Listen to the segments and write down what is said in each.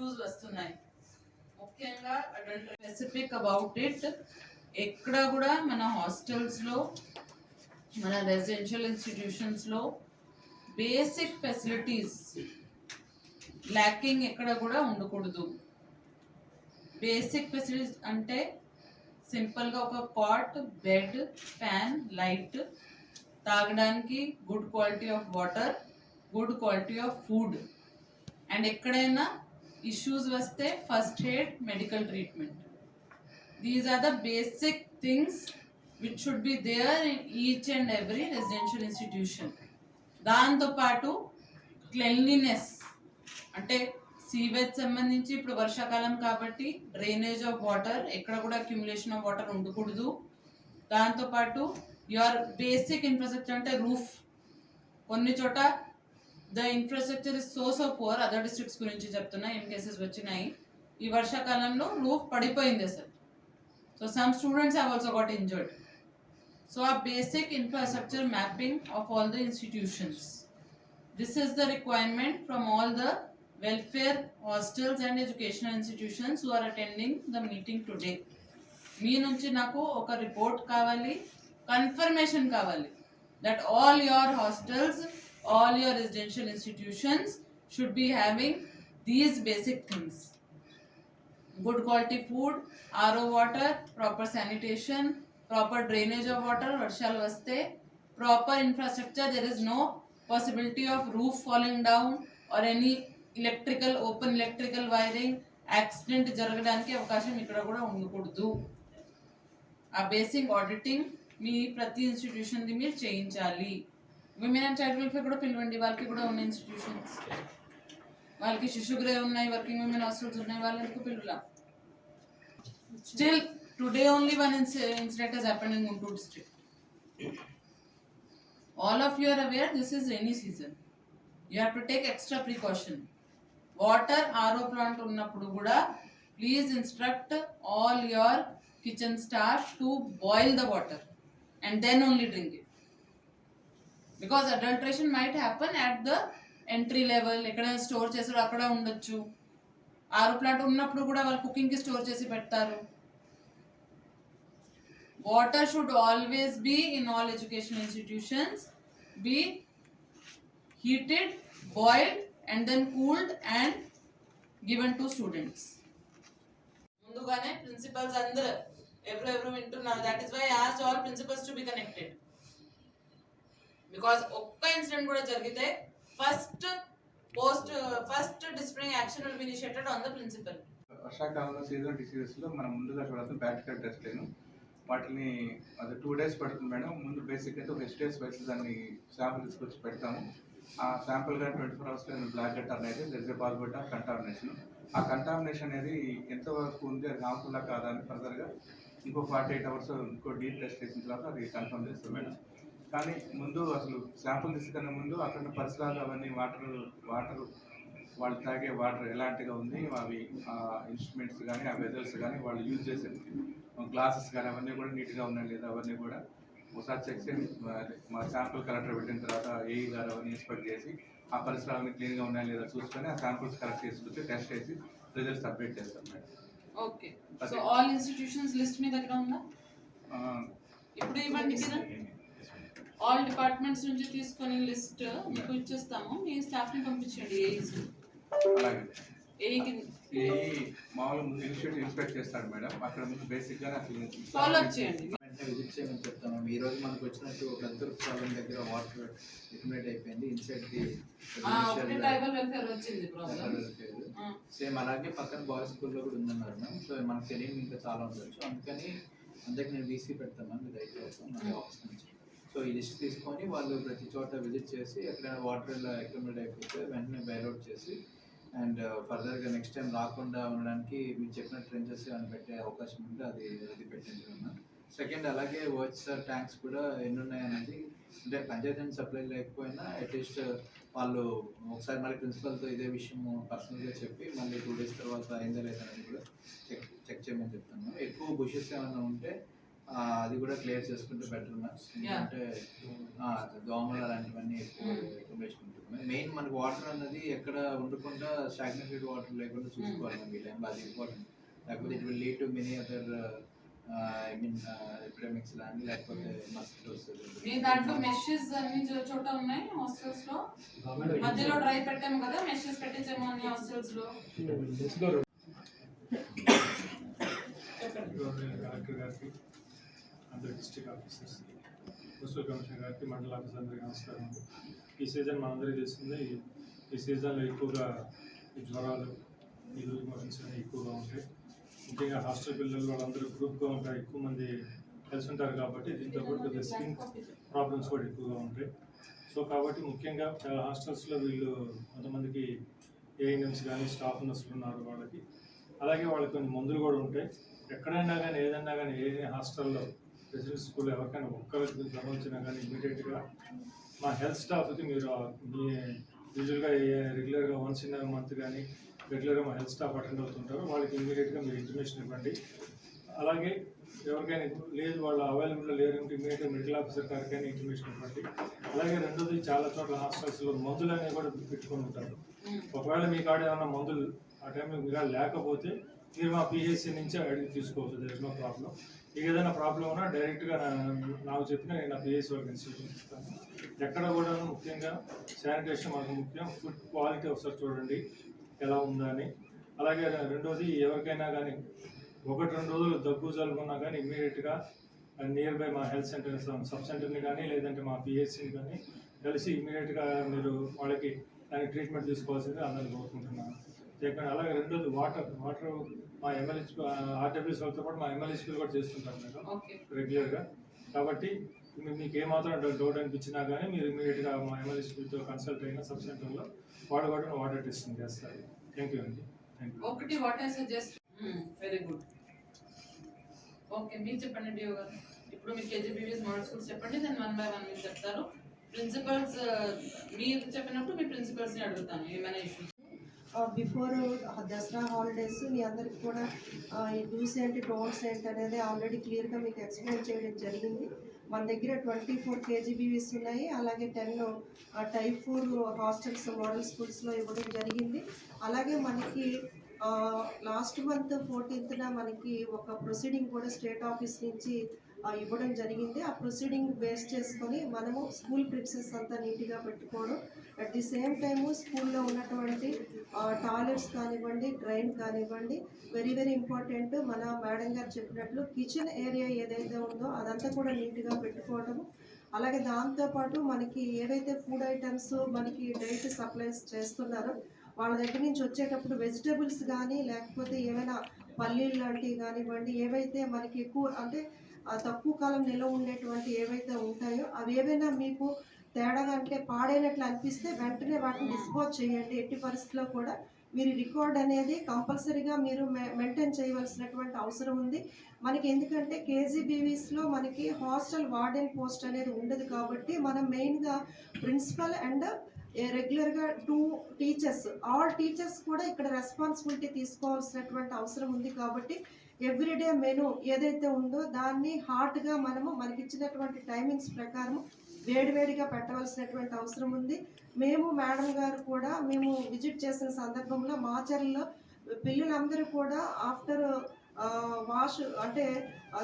Issues వస్తున్నాయి. ముఖ్యంగా adult specific about it ఎక్కడ కూడా మన హాస్టల్స్లో మన రెసిడెన్షియల్ ఇన్స్టిట్యూషన్స్లో బేసిక్ ఫెసిలిటీస్ ల్యాకింగ్ ఎక్కడ కూడా ఉండకూడదు. బేసిక్ ఫెసిలిటీస్ అంటే సింపుల్గా ఒక కాట్ బెడ్ ఫ్యాన్ లైట్ తాగడానికి good quality of water good quality of food and ఎక్కడైనా ఇష్యూస్ వస్తే first aid medical treatment these are the basic things which should be there in each and every residential institution దాంతోపాటు cleanliness అంటే sewage సంబంధించి ఇప్పుడు వర్షాకాలం కాబట్టి drainage of water ఎక్కడ కూడా అక్యుములేషన్ ఆఫ్ వాటర్ ఉండకూడదు. దాంతోపాటు యువర్ బేసిక్ ఇన్ఫ్రాస్ట్రక్చర్ అంటే రూఫ్ కొన్ని చోట the infrastructure is so so poor other districts గురించి చెప్తున్నా ఏం కేసెస్ వచ్చినాయి. ఈ వర్షాకాలంలో రూఫ్ పడిపోయింది అసలు. So some students have also got injured so ఆ basic infrastructure mapping of all the institutions this is the requirement from all the welfare hostels and educational institutions who attending the meeting today మీ నుంచి నాకు ఒక report కావాలి confirmation కావాలి that all your hostels all your residential institutions should be having these basic things good quality food RO water proper sanitation proper drainage of water వర్షాలు వస్తే proper infrastructure there is no possibility of roof falling down or any electrical open electrical wiring accident జరగడానికి అవకాశం ఇక్కడ కూడా ఉండకూడదు ఆ basic auditing మీ ప్రతి ఇన్స్టిట్యూషన్ది మీరు చేయించాలి విమెన్ అండ్ చైల్డ్ వెల్ఫేర్ కూడా పిలవండి వాళ్ళకి కూడా ఉన్న ఇన్స్టిట్యూషన్స్ వాళ్ళకి శిశుగృహ ఉన్నాయి వర్కింగ్ విమెన్ హాస్టల్స్ ఉన్నాయి వాళ్ళకి పిలులా still today only one incident has happened in Guntur district all of you are aware this is rainy season. You have to take extra precaution. Water RO plant ఉన్నప్పుడు కూడా please instruct all your kitchen staff to boil the water and then only drink it because adulteration might happen at the entry level ఎక్కడైనా store చేసారు అక్కడ ఉండొచ్చు. ఆరు plant ఉన్నప్పుడు కూడా వాళ్ళు కుకింగ్కి స్టోర్ చేసి పెడతారు. Water should always be in all education institutions. Be heated boiled and then cooled and given to students. ముందుగానే ప్రిన్సిపల్స్ అందరూ ఎవరెవరు వింటున్నారు? That is why as all principals to be connected because ఒక్క ఇన్సిడెంట్ కూడా జరిగితే first post first disciplinary action will be initiated on the principal వర్షాకాలంలో seasonal డిసీజెస్లో మనం ముందుగా చూడాల్సిన బ్యాక్టీరియల్ టెస్ట్ నేను వాటిని అది టూ డేస్ పడుతుంది మేడం. ముందు బేసిక్ అయితే ఒక డేస్ వైపు దాన్ని శాంపుల్ తీసుకొచ్చి పెడతాము. ఆ శాంపుల్ ట్వంటీ ఫోర్ అవర్స్లో బ్లాక్ టర్న్ అయితే దెర్ పాల్గొట్ట కంటామినేషన్ ఆ కంటామినేషన్ అనేది ఎంతవరకు ఉంది అది హార్మ్ఫుల్ కాదా అని ఫర్దర్గా ఇంకో ఫార్టీ ఎయిట్ అవర్స్ ఇంకో డీప్ టెస్ట్ చేసిన తర్వాత అది కన్ఫర్మ్ చేస్తాం మేడం. కానీ ముందు అసలు శాంపుల్ తీసుకునే ముందు అక్కడ పరిసరాలు అవన్నీ వాటర్ వాటర్ వాళ్ళు తాగే వాటర్ ఎలాంటిగా ఉంది అవి ఇన్స్ట్రుమెంట్స్ కానీ ఆ వెజల్స్ కానీ వాళ్ళు యూజ్ చేసే గ్లాసెస్ కానీ అవన్నీ కూడా నీట్గా ఉన్నాయి లేదా అవన్నీ కూడా. ఒకసారి చెక్ చేసి మా శాంపుల్ కలెక్టర్ పెట్టిన తర్వాత ఏఈ గారు అవన్నీ ఇన్స్పెక్ట్ చేసి ఆ పరిసరాలన్నీ క్లీన్గా ఉన్నాయా లేదా చూసుకొని ఆ శాంపుల్స్ కలెక్ట్ చేసుకొచ్చి టెస్ట్ చేసి రిజల్ట్స్ సబ్మిట్ చేస్తాం madam. Okay so all institutions list మీ దగ్గర ఉందా? ఇప్పుడు ఇవ్వండి ఆల్ డిపార్ట్మెంట్స్ నుంచి తీసుకొని లిస్ట్ మీకు ఇచ్చేస్తాము. మీ స్టాఫ్ని పంపించండి ఏఈస్ అలాగే. ఏఈకి ఏఈ మామూలు ముందు ఇన్స్టిట్యూట్ ఇన్స్పెక్ట్ చేస్తాడు మేడం. అక్కడ ముందు బేసిక్గా అసలు ఫాలో అప్ చేయండి. వెంటనే విజిట్ చేయమని ఈ రోజు మనకు వచ్చినట్టు ప్రాబ్లం దగ్గర వాటర్ అయిపోయింది. ఇన్సైడ్ ది ఆ, ఒకటే ట్రైబల్ వెల్ఫేర్ వచ్చింది ప్రాబ్లం సేమ్ అలాగే పక్కన బాయ్స్ స్కూల్లో కూడా ఉందన్నారు మ్యామ్ సో మనకు తెలియని ఇంకా చాలా ఉండొచ్చు. అందుకని అందరికి నేను వీసీ పెడతాను సో ఈ లిస్ట్ తీసుకొని వాళ్ళు ప్రతి చోట విజిట్ చేసి ఎక్కడైనా వాటర్ ఇలా అక్యుమిలేట్ అయిపోతే వెంటనే బైరౌట్ చేసి అండ్ ఫర్దర్గా నెక్స్ట్ టైం రాకుండా ఉండడానికి మీరు చెప్పిన ట్రెంచెస్ అని పెట్టే అవకాశం ఉంటే అది అది పెట్టించుకున్నాను సెకండ్ అలాగే వాటర్ ట్యాంక్స్ uh, కూడా ఎన్ని ఉన్నాయనేది అంటే పంచాయతీ సప్లై లేకపోయినా అట్లీస్ట్ uh, వాళ్ళు ఒకసారి మళ్ళీ ప్రిన్సిపల్తో ఇదే విషయం పర్సనల్గా చెప్పి మళ్ళీ టూ డేస్ తర్వాత అయిందా లేదనేది కూడా చెక్ చెక్ చేయమని చెప్తాను ఎక్కువ బుషెస్ ఏమైనా ఉంటే అది కూడా క్లియర్ చేసుకుంటే బెటర్ ఎందుకంటే ఆ, దోమలు అలాంటివన్నీ ఎక్కువ Hmm. ఇన్ఫర్మేషన్ ఉంటుంది మెయిన్ మనకి వాటర్ అన్నది ఎక్కడ ఉండకుండా స్టాగ్నేటెడ్ వాటర్ లేకుండా చూసుకోవాలి మ్యామ్ ఈ టైంలో అది ఇంపార్టెంట్ లేకపోతే it will lead to many other I mean epidemics కానీ లేకపోతే మస్కిటోస్ మీ దాంట్లో మెషెస్ అన్ని చోట ఉన్నాయి హాస్టల్స్లో? మధ్యలో డ్రై పెట్టాము కదా మెషెస్ పెట్టించాము అన్ని హాస్టల్స్లో. కలెక్టర్ గారికి. అందరు డిస్ట్రిక్ట్ ఆఫీసర్స్ మున్సిపల్ కమిషనర్ గారికి మండల ఆఫీసర్ అందరికీ నమస్కారం ఈ సీజన్ మనందరికీ తెలిసిందే ఈ- ఈ సీజన్లో ఎక్కువగా ఈ జ్వరాలు ఈ లూజ్ మోషన్స్ అనేవి ఎక్కువగా ఉంటాయి. ముఖ్యంగా హాస్టల్ పిల్లలు వాళ్ళందరూ గ్రూప్గా ఉంటారు ఎక్కువ మంది కలిసి ఉంటారు కాబట్టి దీంతో కూడా కొద్దిగా స్కిన్ ప్రాబ్లమ్స్ కూడా ఎక్కువగా ఉంటాయి. సో కాబట్టి ముఖ్యంగా చాలా హాస్టల్స్లో వీళ్ళు కొంతమందికి ఏఎన్ఎంస్ కానీ స్టాఫ్ నర్సులు ఉన్నారు వాళ్ళకి. అలాగే వాళ్ళకి కొన్ని మందులు కూడా ఉంటాయి. ఎక్కడైనా కానీ ఏదైనా కానీ ఏ హాస్టల్లో రెసిడెన్స్ స్కూల్ ఎవరికైనా ఒక్క వ్యక్తికి సంబంధించిన కానీ ఇమీడియట్గా మా హెల్త్ స్టాఫ్కి మీరు మీ యూజువల్గా రెగ్యులర్గా వన్స్ ఇన్ మంత్ కానీ రెగ్యులర్గా మా హెల్త్ స్టాఫ్ అటెండ్ అవుతుంటారు. వాళ్ళకి ఇమీడియట్గా మీరు ఇన్ఫర్మేషన్ ఇవ్వండి. అలాగే ఎవరికైనా లేదు వాళ్ళు అవైలబుల్ లేరు ఇమీడియట్గా మెడికల్ ఆఫీసర్ గారికైనా ఇన్ఫర్మేషన్ ఇవ్వండి. అలాగే రెండోది చాలా చోట్ల హాస్టల్స్లో మందులు అనేవి కూడా పెట్టుకొని ఉంటారు. ఒకవేళ మీ కాడ ఏమైనా మందులు ఆ టైంలో మీరు లేకపోతే మీరు మా పిహెచ్సి నుంచి అడిగి తీసుకోవచ్చు. దర్ ఇస్ నో ప్రాబ్లం ఏదైనా ప్రాబ్లం ఉన్నా డైరెక్ట్గా నాకు చెప్పిన నేను నా పిహెచ్సి వాళ్ళకి ఇన్స్టిట్యూషన్ ఇస్తాను ఎక్కడ కూడా ముఖ్యంగా శానిటేషన్ మనకు ముఖ్యం ఫుడ్ క్వాలిటీ ఒకసారి చూడండి ఎలా ఉందా అని అలాగే రెండోది ఎవరికైనా కానీ ఒకటి రెండు రోజులు దగ్గు జలుబున్నా కానీ ఇమ్మీడియట్గా నియర్ బై మా హెల్త్ సెంటర్ సబ్ సెంటర్ని కానీ లేదంటే మా పిహెచ్సిని కానీ కలిసి ఇమ్మీడియట్గా మీరు వాళ్ళకి దానికి ట్రీట్మెంట్ తీసుకోవాల్సింది అందరిని కోరుకుంటున్నాను. చెప్పండి అలాగే రెండోది వాటర్ వాటర్ మా ఎమ్మెల్యేస్ ఆర్డబ్ల్యూస్ వాళ్ళతో పాటు మా ఎమ్మెల్యేస్పీలు కూడా చేస్తుంటారు మేడం ఓకే. రెగ్యులర్గా. కాబట్టి మీకు ఏమాత్రం డౌట్ అనిపించినా కానీ మీరు ఇమీడియట్గా మా ఎమ్మెల్యేస్పీతో కన్సల్ట్ అయిన సబ్ సెంటర్లో వాడు కూడా వాటర్ టెస్టింగ్ చేస్తారు. థ్యాంక్ యూ అండి. థ్యాంక్ యూ ఒకటి what I suggest very good. Okay మీరు చెప్పండి గారు. ఇప్పుడు మీరు కేజీబీవీఎస్ మోడల్ స్కూల్స్ చెప్పండి దెన్ వన్ బై వన్ మీరు చెప్తారు. ప్రిన్సిపల్స్ మీరు చెప్పినప్పుడు మీ ప్రిన్సిపల్స్ని అడుగుతాను ఏమైనా issues Uh, before uh, Dasara holidays మీ అందరికి కూడా uh, ఈ డూస్ ఏంటి డోంట్స్ ఏంటి అనేది ఆల్రెడీ క్లియర్గా మీకు ఎక్స్ప్లెయిన్ చేయడం జరిగింది. మన దగ్గర ట్వంటీ ఫోర్ కేజీబీవీస్ ఉన్నాయి. అలాగే ten type four hostels model స్కూల్స్లో ఇవ్వడం జరిగింది. అలాగే మనకి లాస్ట్ మంత్ ఫోర్టీన్త్న మనకి ఒక ప్రొసీడింగ్ కూడా స్టేట్ ఆఫీస్ నుంచి ఇవ్వడం జరిగింది. ఆ ప్రొసీడింగ్ బేస్ చేసుకొని మనము స్కూల్ ప్రిన్సెస్ అంతా నీట్గా పెట్టుకోవడం అట్ ది సేమ్ టైము స్కూల్లో ఉన్నటువంటి టాయిలెట్స్ కానివ్వండి డ్రైన్ కానివ్వండి వెరీ వెరీ ఇంపార్టెంట్ మన మేడం గారు చెప్పినట్లు కిచెన్ ఏరియా ఏదైతే ఉందో అదంతా కూడా నీట్గా పెట్టుకోవడము. అలాగే దాంతోపాటు మనకి ఏవైతే ఫుడ్ ఐటమ్స్ మనకి డైట్ సప్లైస్ చేస్తున్నారో వాళ్ళ దగ్గర నుంచి వచ్చేటప్పుడు వెజిటబుల్స్ కానీ లేకపోతే ఏమైనా పల్లీలు లాంటివి కానివ్వండి ఏవైతే మనకి ఎక్కువ అంటే తక్కువ కాలం నిల్వ ఉండేటువంటి ఏవైతే ఉంటాయో అవి ఏవైనా మీకు తేడాగా అంటే పాడైనట్లు అనిపిస్తే వెంటనే వాటిని డిస్పోజ్ చేయండి. ఎట్టి పరిస్థితిలో కూడా మీరు రికార్డ్ అనేది కంపల్సరీగా మీరు మెయింటైన్ చేయవలసినటువంటి అవసరం ఉంది. మనకి ఎందుకంటే కేజీబీవీస్లో మనకి హాస్టల్ వార్డెన్ పోస్ట్ అనేది ఉండదు కాబట్టి మనం మెయిన్గా ప్రిన్సిపల్ అండ్ రెగ్యులర్గా టూ టీచర్స్ ఆల్ టీచర్స్ కూడా ఇక్కడ రెస్పాన్సిబిలిటీ తీసుకోవాల్సినటువంటి అవసరం ఉంది కాబట్టి ఎవ్రీడే మెను ఏదైతే ఉందో దాన్ని హార్ట్గా మనము మనకి ఇచ్చినటువంటి టైమింగ్స్ ప్రకారం వేడివేడిగా పెట్టవలసినటువంటి అవసరం ఉంది. మేము మేడం గారు కూడా మేము విజిట్ చేసిన సందర్భంలో మాచర్లలో పిల్లలందరూ కూడా ఆఫ్టర్ వాష్ అంటే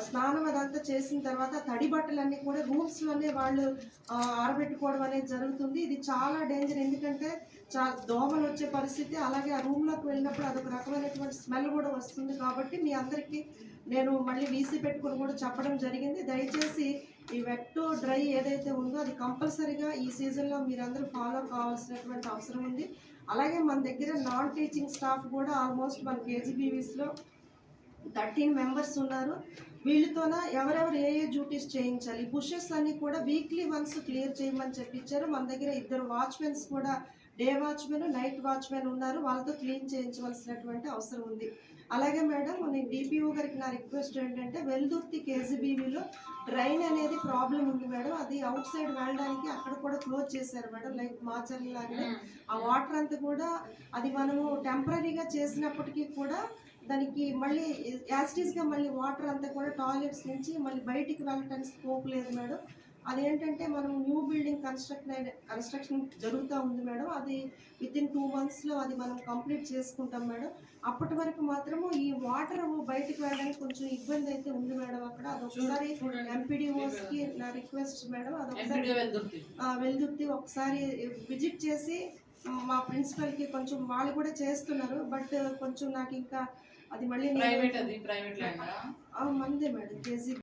స్నానం అదంతా చేసిన తర్వాత తడి బట్టలన్నీ కూడా రూమ్స్లోనే వాళ్ళు ఆరబెట్టుకోవడం అనేది జరుగుతుంది. ఇది చాలా డేంజర్ ఎందుకంటే చా దోమలు వచ్చే పరిస్థితి అలాగే ఆ రూమ్లోకి వెళ్ళినప్పుడు అదొక రకమైనటువంటి స్మెల్ కూడా వస్తుంది కాబట్టి మీ అందరికీ నేను మళ్ళీ వీసీ పెట్టుకుని కూడా చెప్పడం జరిగింది. దయచేసి ఈ వెట్ డ్రై ఏదైతే ఉందో అది కంపల్సరీగా ఈ సీజన్లో మీరందరూ ఫాలో కావాల్సినటువంటి అవసరం ఉంది. అలాగే మన దగ్గర నాన్ టీచింగ్ స్టాఫ్ కూడా ఆల్మోస్ట్ మన కేజీబీవీస్లో థర్టీన్ మెంబర్స్ ఉన్నారు. వీళ్ళతోన ఎవరెవరు ఏ ఏ డ్యూటీస్ చేయించాలి? బుషెస్ అన్ని కూడా వీక్లీ వన్స్ క్లియర్ చేయమని చెప్పించారు మన దగ్గర ఇద్దరు వాచ్మెన్స్ కూడా డే వాచ్మెన్ నైట్ వాచ్మెన్ ఉన్నారు. వాళ్ళతో క్లీన్ చేయించవలసినటువంటి అవసరం ఉంది. అలాగే మేడం నేను డిపిఓ గారికి నా రిక్వెస్ట్ ఏంటంటే వెల్దుర్తి కేజీబీవీలో డ్రైన్ అనేది ప్రాబ్లం ఉంది మేడం. అది అవుట్ సైడ్ వెళ్ళడానికి అక్కడ కూడా క్లోజ్ చేశారు మేడం లైక్ మాచర్ల లాగానే. ఆ వాటర్ అంతా కూడా అది మనము టెంపరీగా చేసినప్పటికీ కూడా దానికి మళ్ళీ యాసిటీస్గా మళ్ళీ వాటర్ అంతా కూడా టాయిలెట్స్ నుంచి మళ్ళీ బయటికి వెళ్ళటానికి స్కోప్ లేదు మేడం. అదేంటంటే మనం న్యూ బిల్డింగ్ కన్స్ట్రక్ట్ అయిన కన్స్ట్రక్షన్ జరుగుతూ ఉంది మేడం. అది విత్ ఇన్ టూ మంత్స్లో అది మనం కంప్లీట్ చేసుకుంటాం మేడం. అప్పటి వరకు మాత్రము ఈ వాటర్ బయటికి వెళ్ళడానికి కొంచెం ఇబ్బంది అయితే ఉంది మేడం అక్కడ. అదొకసారి ఎంపీడీఓస్కి నా రిక్వెస్ట్ మేడం. అదొకసారి వెల్దుర్తి. ఒకసారి విజిట్ చేసి మా ప్రిన్సిపల్కి కొంచెం వాళ్ళు కూడా చేస్తున్నారు. బట్ కొంచెం నాకు ఇంకా అది మళ్ళీ మందే మేడం. కేజీ